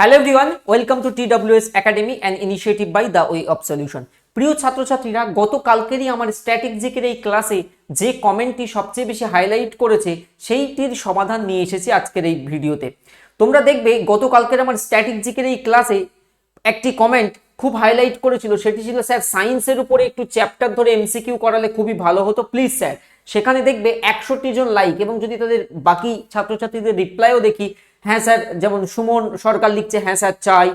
Hello everyone welcome to TWS academy and initiative by the way of solution প্রিয় ছাত্রছাত্রীরা, গতকালকেরই আমার static জিকের এই ক্লাসে যে কমেন্টটি সবচেয়ে বেশি হাইলাইট করেছে, সেইটির সমাধান নিয়ে এসেছি আজকের এই ভিডিওতে। তোমরা দেখবে, গতকালকের আমার স্ট্যাটিক জিকের এই ক্লাসে একটি কমেন্ট খুব হাইলাইট করেছিল। সেটি ছিল, স্যার সায়েন্সের উপরে একটু চ্যাপ্টার ধরে এমসিকিউ করালে খুবই ভালো হতো। Please sir. সেখানে দেখবে একষট্টি জন লাইক এবং যদি তাদের বাকি ছাত্রছাত্রীদের রিপ্লাইও দেখি হ্যাঁ স্যার, যেমন সুমন সরকার লিখছে হ্যাঁ স্যার, চাই।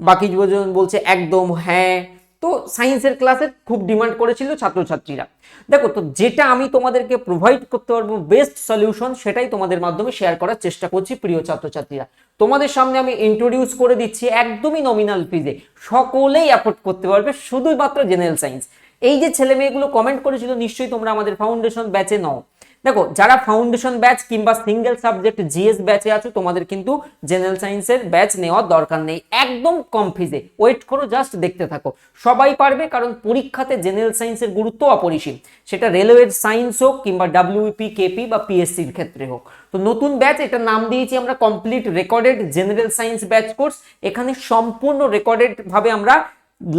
বাকি যুবজন বলছে একদম হ্যাঁ। তো সায়েন্সের ক্লাসে খুব ডিমান্ড করেছিল ছাত্রছাত্রীরা। দেখো তো যেটা আমি তোমাদেরকে প্রোভাইড করতে পারব বেস্ট সলিউশন সেটাই তোমাদের মাধ্যমে শেয়ার করার চেষ্টা করছি প্রিয় ছাত্রছাত্রীরা। তোমাদের সামনে আমি ইন্ট্রোডিউস করে দিচ্ছি একদমই নমিনাল ফিজে সকলেই অ্যাফোর্ড করতে পারবে শুধুমাত্র জেনারেল সায়েন্স এই যে ছেলে মেয়েগুলো কমেন্ট করেছিল, নিশ্চয়ই তোমরা আমাদের ফাউন্ডেশন ব্যাচে নাও। দেখো, যারা ফাউন্ডেশন ব্যাচ কিংবা সিঙ্গেল সাবজেক্ট জিএস ব্যাচে আছো, তোমাদের কিন্তু জেনারেল সায়েন্সের ব্যাচ নেওয়ার দরকার নেই। একদম কম ফিজে ওয়েট করো জাস্ট দেখতে থাকো। সবাই পারবে, কারণ পরীক্ষাতে জেনারেল সায়েন্সের গুরুত্ব অপরিসীম। সেটা রেলওয়ের সায়েন্স হোক কিংবা ডাব্লিউপি কেপি বা পিএসসির ক্ষেত্রে হোক। তো নতুন ব্যাচ এটা নাম দিয়েছি আমরা complete recorded general science batch course এখানে সম্পূর্ণ রেকর্ডেড ভাবে আমরা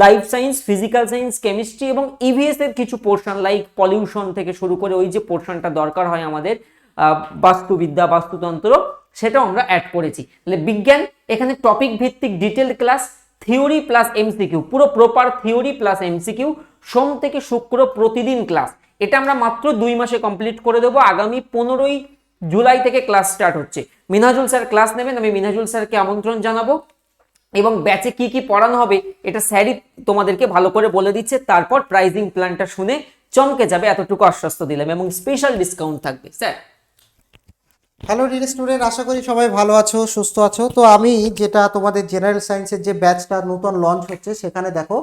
life science physical science chemistry এবং ইভিএস এর কিছু পোর্শন লাইক পলিউশন থেকে শুরু করে ওই যে পোর্শনটা দরকার হয় আমাদের বাস্তুবিদ্যা, বাস্তুতন্ত্র, সেটাও আমরা অ্যাড করেছি। তাহলে বিজ্ঞান, এখানে টপিক ভিত্তিক detail class theory plus MCQ পুরো প্রপার থিওরি প্লাস এমসিকিউ সোম থেকে শুক্র প্রতিদিন ক্লাস এটা আমরা মাত্র দুই মাসে কমপ্লিট করে দেবো, আগামী পনেরোই জুলাই থেকে ক্লাস স্টার্ট হচ্ছে। মিনাজুল স্যার ক্লাস নেবেন, আমি মিনাজুল স্যারকে আমন্ত্রণ জানাব। এবং ব্যাচে কি কি পড়ানো হবে, এটা স্যারই তোমাদেরকে ভালো করে বলে দিচ্ছে। তারপর প্রাইজিং প্ল্যানটা শুনে চমকে যাবে, এতটুকু আশ্বস্ত দিলাম এবং স্পেশাল ডিসকাউন্ট থাকবে। স্যার? হ্যালো ডিয়ার স্টুডেন্ট আশা করি সবাই ভালো আছো, সুস্থ আছো। তো আমি যেটা তোমাদের জেনারেল সায়েন্সের যে ব্যাচটা নতুন লঞ্চ হচ্ছে, সেখানে দেখো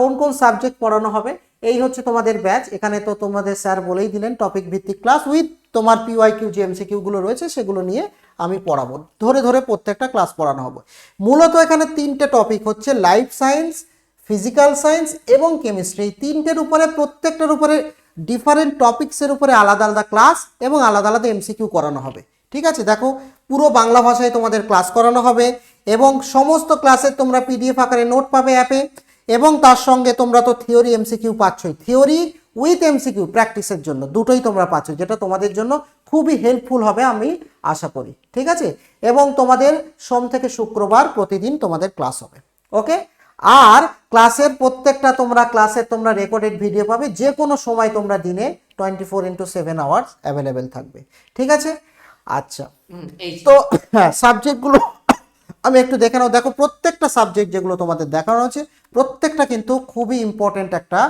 কোন কোন সাবজেক্ট পড়ানো হবে, এই হচ্ছে তোমাদের ব্যাচ এখানে তো তোমাদের স্যার বলেই দিলেন টপিক ভিত্তিক ক্লাস উইথ তোমার পিওয়াই কিউ যে এমসিকিউ গুলো রয়েছে, সেগুলো নিয়ে আমি পড়াবো। ধরে ধরে প্রত্যেকটা ক্লাস পড়ানো হবে। মূলত এখানে তিনটে টপিক হচ্ছে লাইফ সায়েন্স ফিজিক্যাল সায়েন্স এবং কেমিস্ট্রি এই তিনটের উপরে, প্রত্যেকটার উপরে ডিফারেন্ট টপিক্সের উপরে আলাদা আলাদা ক্লাস এবং আলাদা আলাদা এমসিকিউ করানো হবে। ঠিক আছে? দেখো, পুরো বাংলা ভাষায় তোমাদের ক্লাস করানো হবে এবং সমস্ত ক্লাসের তোমরা পিডিএফ আকারে নোট পাবে অ্যাপে এবং তার সঙ্গে তোমরা তো থিওরি এমসিকিউ পাচ্ছই। থিওরি উইথ এমসিকিউ প্র্যাকটিসের জন্য। দুটোই তোমরা পাচ্ছ যেটা তোমাদের জন্য খুবই হেল্পফুল হবে আমি আশা করি। ঠিক আছে? এবং তোমাদের সোম থেকে শুক্রবার প্রতিদিন তোমাদের ক্লাস হবে। ওকে আর ক্লাসের প্রত্যেকটা তোমরা ক্লাসের তোমরা রেকর্ডেড ভিডিও পাবে যে কোনো সময় তোমরা দিনে twenty four into seven hours available থাকবে। ঠিক আছে? আচ্ছা। তো হ্যাঁ সাবজেক্টগুলো আমি একটু দেখে নাও। দেখো প্রত্যেকটা সাবজেক্ট যেগুলো তোমাদের দেখানো হচ্ছে প্রত্যেকটা কিন্তু খুবই ইম্পর্টেন্ট একটা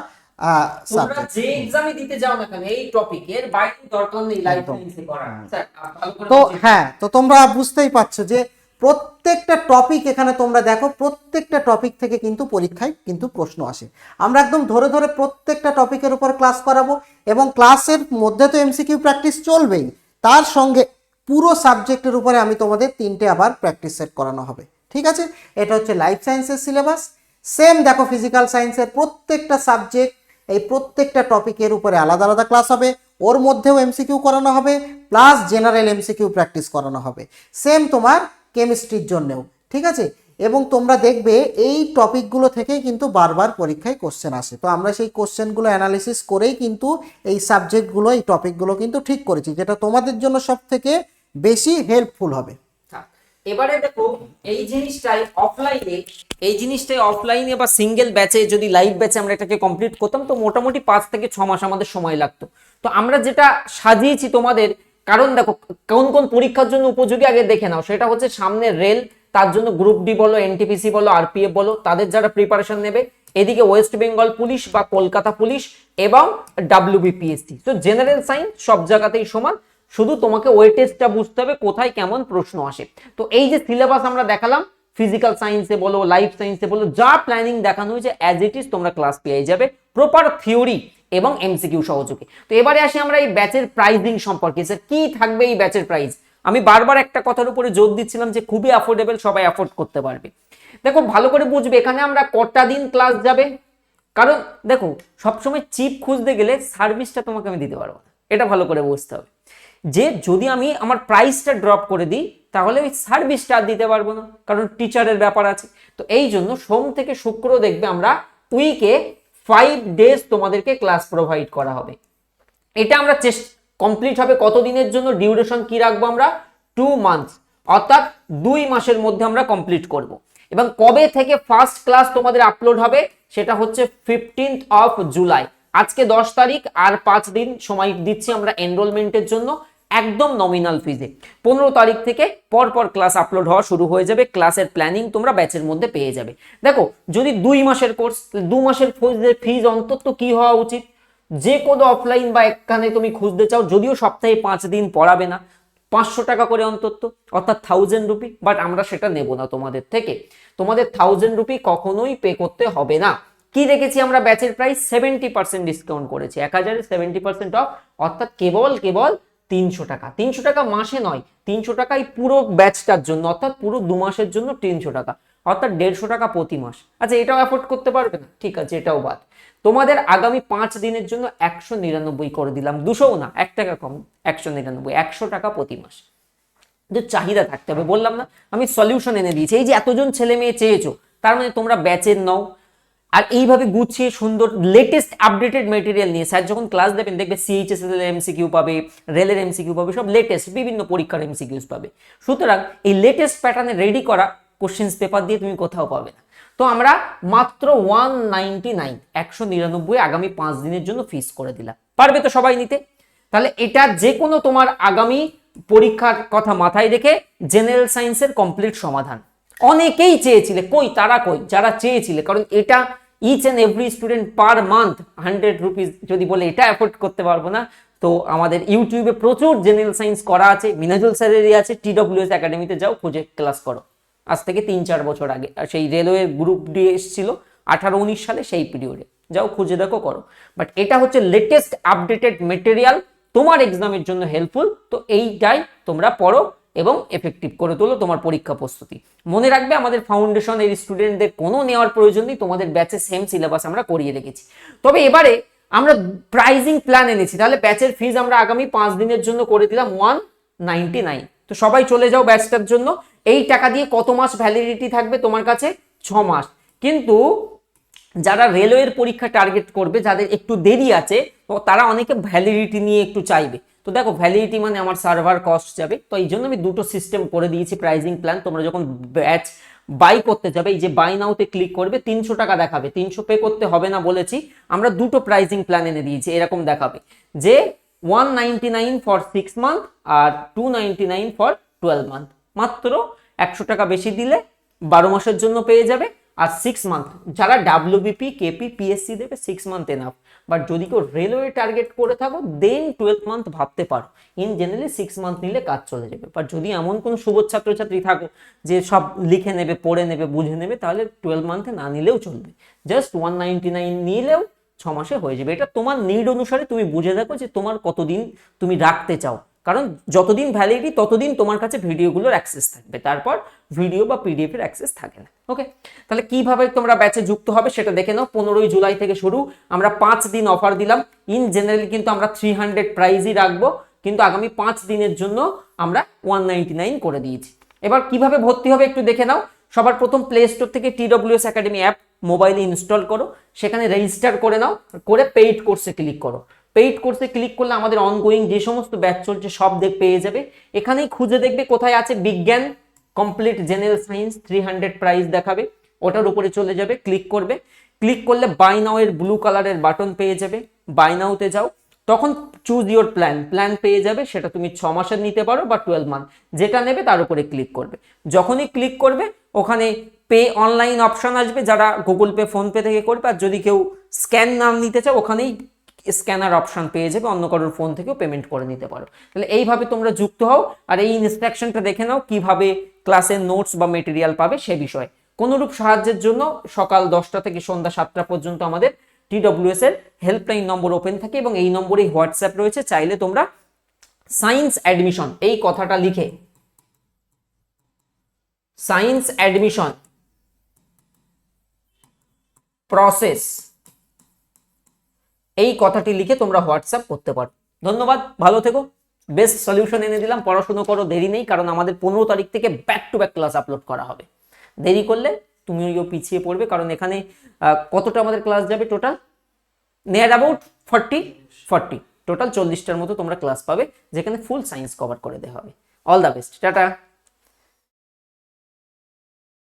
তোমরা সাবজেক্ট যে এক্সামে দিতে যাও না কেন এই টপিক এর বাইরে দরকার নেই লাইফ সায়েন্সে করা। স্যার ভালো করে তো হ্যাঁ তো তোমরা বুঝতেই পারছ যে প্রত্যেকটা টপিক এখানে তোমরা দেখো প্রত্যেকটা টপিক থেকে কিন্তু পরীক্ষায় কিন্তু প্রশ্ন আসে। আমরা একদম ধরে ধরে প্রত্যেকটা টপিকের উপর ক্লাস করাবো এবং ক্লাসের মধ্যে তো এমসিকিউ প্র্যাকটিস চলবেই। তার সঙ্গে পুরো সাবজেক্টের উপরে আমি তোমাদের তিনটে আবার প্র্যাকটিস সেট করানো হবে। ঠিক আছে? এটা হচ্ছে লাইফ সায়েন্সের সিলেবাস সেম দেখো ফিজিক্যাল সায়েন্সের প্রত্যেকটা সাবজেক্ট এই প্রত্যেকটা টপিকের উপরে আলাদা আলাদা ক্লাস হবে, ওর মধ্যেও এমসিকিউ করানো হবে প্লাস জেনারেল এমসিকিউ প্র্যাকটিস করানো হবে। সেম তোমার কেমিস্ট্রির জন্যেও, ঠিক আছে? এবং তোমরা দেখবে এই টপিকগুলো থেকেই কিন্তু বারবার পরীক্ষায় কোশ্চেন আসে। তো আমরা সেই কোশ্চেনগুলো অ্যানালিসিস করেই কিন্তু এই সাবজেক্টগুলো এই টপিকগুলো কিন্তু ঠিক করেছি, যেটা তোমাদের জন্য সব থেকে বেশি হেল্পফুল হবে। থাক। এবারে দেখো, এই জিনিসটাই অফলাইনে এই জিনিসটাই অফলাইনে বা সিঙ্গেল ব্যাচে যদি লাইভ ব্যাচে আমরা এটাকে কমপ্লিট করতাম, তো মোটামুটি পাঁচ থেকে ছ মাস আমাদের সময় লাগতো। তো আমরা যেটা সাজিয়েছি তোমাদের, কারণ দেখো, কোন কোন পরীক্ষার জন্য উপযোগী আগে দেখে নাও। সেটা হচ্ছে সামনে রেল তার জন্য গ্রুপ ডি বলো এনটিপিসি বলো আরপিএফ বলো, তাদের যারা প্রিপারেশন নেবে, এদিকে ওয়েস্ট বেঙ্গল পুলিশ বা কলকাতা পুলিশ এবং ডাব্লিউবিপিএসসি তো জেনারেল সায়েন্স সব জায়গাতেই সমান। শুধু তোমাকে ওয়েটেজটা বুঝতে হবে, কোথায় কেমন প্রশ্ন আসে। তো এই যে সিলেবাস আমরা দেখালাম ফিজিক্যাল সায়েন্সে বলো লাইফ সায়েন্সে বলো, যা প্ল্যানিং দেখানো হয়েছে অ্যাজ ইট ইজ তোমরা ক্লাস পেয়ে যাবে। প্রপার থিওরি এবং এমসিকিউ সহযোগে। তো এবারে আসি আমরা এই ব্যাচের প্রাইজিং সম্পর্কে। স্যার কি থাকবে এই ব্যাচের প্রাইস আমি বারবার একটা কথার উপরে জোর দিচ্ছিলাম যে খুবই অ্যাফোর্ডেবল সবাই অ্যাফোর্ড করতে পারবে। দেখো, ভালো করে বুঝবে, এখানে আমরা কটা দিন ক্লাস যাবে। কারণ, দেখো, সবসময় চিপ খুঁজতে গেলে সার্ভিসটা তোমাকে আমি দিতে পারব এটা ভালো করে বুঝতে হবে। যে যদি আমি আমার প্রাইসটা ড্রপ করে দিই, তাহলে ওই সার্ভিসটা আর দিতে পারব না, কারণ টিচারের ব্যাপার আছে। তো এই জন্য সোম থেকে শুক্র দেখবে আমরা উইকে ফাইভ ডেজ তোমাদেরকে ক্লাস প্রোভাইড করা হবে। এটা আমরা চেষ্টা কমপ্লিট হবে কতদিনের জন্য ডিউরেশন কি রাখব আমরা? টু মান্থস অর্থাৎ দুই মাসের মধ্যে আমরা কমপ্লিট করব। এবং কবে থেকে ফার্স্ট ক্লাস তোমাদের আপলোড হবে, সেটা হচ্ছে ফিফটিন্থ অফ জুলাই আজকে দশ তারিখ আর পাঁচ দিন সময় দিচ্ছি আমরা এনরোলমেন্টের জন্য একদম নমিনাল ফিজে পনেরো তারিখ থেকে পরপর ক্লাস আপলোড হওয়া শুরু হয়ে যাবে ক্লাসের প্ল্যানিং তোমরা ব্যাচের মধ্যে পেয়ে যাবে। দেখো, যদি দুই মাসের কোর্স দু মাসের ফিজ অন্তত কি হওয়া উচিত? যে কোনো অফলাইন বা এখানে তুমি খুঁজতে চাও, যদিও সপ্তাহে পাঁচ দিন পড়াবে না, পাঁচশো টাকা করে অন্তত, অর্থাৎ থাউজেন্ড রুপি বাট আমরা সেটা নেব না তোমাদের থেকে। তোমাদের থাউজেন্ড রুপি কখনোই পে করতে হবে না। কি দেখেছি আমরা ব্যাচের প্রাইস সেভেন্টি পার্সেন্ট ডিসকাউন্ট করেছি, এক হাজারে সেভেন্টি পার্সেন্ট অফ অর্থাৎ কেবল কেবল তিনশো টাকা। তিনশো টাকা মাসে নয়, তিনশো টাকাই পুরো ব্যাচটার জন্য, অর্থাৎ পুরো দু মাসের জন্য তিনশো টাকা, অর্থাৎ দেড়শো টাকা প্রতি মাস। আচ্ছা এটাও অ্যাফোর্ড করতে পারবে না? ঠিক আছে, এটাও বাদ। তোমাদের আগামী পাঁচ দিনের জন্য একশো নিরানব্বই করে দিলাম, দুশোও না, এক টাকা কম, একশো নিরানব্বই, একশো টাকা প্রতি মাস। যে চাহিদা থাকতে হবে, বললাম না, আমি সলিউশন এনে দিয়েছি। এই যে এতজন ছেলে মেয়ে চেয়েছো, তার মানে তোমরা ব্যাচের নাও আর এইভাবে গুছিয়ে সুন্দর লেটেস্ট আপডেটেড মেটেরিয়াল নিয়ে স্যার যখন ক্লাস দেবেন, দেখবে সিএইচএস এর এমসিকিউ পাবে রেলের এমসিকিউ পাবে, সব লেটেস্ট বিভিন্ন পরীক্ষার এমসিকিউস পাবে। সুতরাং এই লেটেস্ট প্যাটার্নে রেডি করা কোশ্চেন্স পেপার দিয়ে তুমি কোথাও পাবে না। তো আমরা মাত্র ওয়ান নাইনটি নাইন একশো নিরানব্বই আগামী পাঁচ দিনের জন্য ফিস করে দিলাম। পারবে তো সবাই নিতে? তাহলে এটা যে কোনো তোমার আগামী পরীক্ষার কথা মাথায় রেখে জেনারেল সায়েন্সের কমপ্লিট সমাধান। অনেকেই চেয়েছিলে, কই, তারা কই? যারা চেয়েছিলে, কারণ এটা each and every student per month hundred rupees যদি বলে এটা অ্যাফোর্ড করতে পারব না, তো আমাদের ইউটিউবে প্রচুর জেনারেল সায়েন্স করা আছে, মিনাজুল স্যারেরই আছে টিডব্লিউএস একাডেমিতে যাও, খুঁজে ক্লাস করো। আজ থেকে তিন চার বছর আগে সেই রেলওয়ে গ্রুপ ডি এসেছিল আঠারো উনিশ সালে, সেই পিরিয়ডে যাও, খুঁজে দেখো, করো। বাট এটা হচ্ছে লেটেস্ট আপডেটেড মেটেরিয়াল তোমার এক্সামের জন্য হেল্পফুল তো এইটাই তোমরা পড়ো। এবং এফেক্টিভ করে তোলো তোমার পরীক্ষা প্রস্তুতি। মনে রাখবে আমাদের ফাউন্ডেশনের স্টুডেন্টদের কোনো নেওয়ার প্রয়োজন নেই, তোমাদের ব্যাচে সেম সিলেবাস আমরা করিয়ে রেখেছি। তবে এবারে আমরা প্রাইজিং প্ল্যান এনেছি, তাহলে ব্যাচের ফিজ আমরা আগামী পাঁচ দিনের জন্য করে দিলাম ওয়ান নাইনটি নাইন তো সবাই চলে যাও ব্যাচটার জন্য, এই টাকা দিয়ে কত মাস ভ্যালিডিটি থাকবে তোমার কাছে? ছ মাস। কিন্তু যারা রেলওয়ের পরীক্ষা টার্গেট করবে, যাদের একটু দেরি আছে তারা অনেকে ভ্যালিডিটি নিয়ে একটু চাইবে। তো দেখো ভ্যালিডিটি মানে আমার সার্ভার কস্ট যাবে। তো এই জন্য আমি দুটো সিস্টেম করে দিয়েছি প্রাইজিং প্ল্যান তোমরা যখন ব্যাচ বাই করতে যাবে, এই যে বাই নাওতে ক্লিক করবে, তিনশো টাকা দেখাবে। তিনশো পে করতে হবে না বলেছি, আমরা দুটো প্রাইজিং প্ল্যান এনে দিয়েছি, এরকম দেখাবে। যে one ninety nine for six month R two ninety nine for twelve month মাত্র একশো টাকা বেশি দিলে বারো মাসের জন্য পেয়ে যাবে। আর সিক্স মান্থ যারা ডাব্লিউবিপি কেপি পিএসসি দেবে সিক্স মান্থ এনাফ বাট যদি কেউ রেলওয়ে টার্গেট করে থাকো দেন টুয়েলভ মান্থ ভাবতে পারো। ইন জেনারেলি সিক্স মান্থ নিলে কাজ চলে যাবে। বাট যদি এমন কোনো সুবোধ ছাত্রছাত্রী থাকো, যে সব লিখে নেবে, পড়ে নেবে, বুঝে নেবে, তাহলে টুয়েলভ মান্থে না নিলেও চলবে। জাস্ট ওয়ান নাইনটি নাইন নিলেও ছ মাসে হয়ে যাবে। এটা তোমার নিড অনুসারে তুমি বুঝে দেখো যে তোমার কতদিন তুমি রাখতে চাও। কারণ যতদিন ভ্যালিডিটি ততদিন তোমার কাছে ভিডিওগুলোর অ্যাক্সেস থাকবে। তারপর ভিডিও বা পিডিএফ এর অ্যাক্সেস থাকে না। ওকে তাহলে কীভাবে তোমরা ব্যাচে যুক্ত হবে সেটা দেখে নাও। পনেরোই জুলাই থেকে শুরু, আমরা পাঁচ দিন অফার দিলাম। ইন জেনারেলি কিন্তু আমরা থ্রি হান্ড্রেড প্রাইজই রাখব। কিন্তু আগামী পাঁচ দিনের জন্য আমরা ওয়ান নাইনটি নাইন করে দিয়েছি। এবার কীভাবে ভর্তি হবে একটু দেখে নাও। সবার প্রথম প্লে স্টোর থেকে টিডব্লিউএস একাডেমি অ্যাপ মোবাইলে ইনস্টল করো। সেখানে রেজিস্টার করে নাও। করে পেইড কোর্সে ক্লিক করো। পেইড কোর্সে ক্লিক করলে আমাদের অনগোয়িং যে সমস্ত ব্যাচ চলছে সব দেখ পেয়ে যাবে। এখানেই খুঁজে দেখবে কোথায় আছে বিজ্ঞান complete general science three hundred price দেখাবে। ওটার উপরে চলে যাবে ক্লিক করবে। ক্লিক করলে বাই নাও এর ব্লু কালারের বাটন পেয়ে যাবে। বাই নাওতে যাও। তখন চুজ ইওর প্ল্যান প্ল্যান পেয়ে যাবে, সেটা তুমি ছ মাসের নিতে পারো বা টুয়েলভ মান্থ যেটা নেবে তার উপরে ক্লিক করবে। যখনই ক্লিক করবে, ওখানে পে অনলাইন অপশন আসবে। যারা গুগল পে ফোনপে থেকে করবে, আর যদি কেউ স্ক্যান নাম নিতে চাও ওখানেই স্ক্যানার অপশন পেয়ে যাবে, অন্য কারোর ফোন থেকেও পেমেন্ট করে নিতে পারো। তাহলে এইভাবে তোমরা যুক্ত হও আর এই ইনস্ট্রাকশনটা দেখে নাও কীভাবে ক্লাসের নোটস বা মেটেরিয়াল পাবে সে বিষয়ে। কোনোরূপ সাহায্যের জন্য সকাল দশটা থেকে সন্ধ্যা সাতটা পর্যন্ত আমাদের টিডব্লিউএস এর হেল্পলাইন নম্বর ওপেন থাকে এবং এই নম্বরে হোয়াটসঅ্যাপ রয়েছে। চাইলে তোমরা সায়েন্স অ্যাডমিশন এই কথাটা লিখে সায়েন্স অ্যাডমিশন প্রসেস এই কথাটি লিখে তোমরা হোয়াটসঅ্যাপ করতে পারো। ধন্যবাদ, ভালো থেকো। বেস্ট সলিউশন এনে দিলাম, পড়াশুনো করো, দেরি নেই, কারণ আমাদের পনেরো তারিখ থেকে back to back class upload করা হবে। দেরি করলে তুমিও পিছিয়ে পড়বে, কারণ এখানে কতটা আমাদের ক্লাস যাবে total near about forty forty total চল্লিশটার মতো তোমরা ক্লাস পাবে, যেখানে ফুল সায়েন্স কভার করে দেওয়া হবে। All the best tata.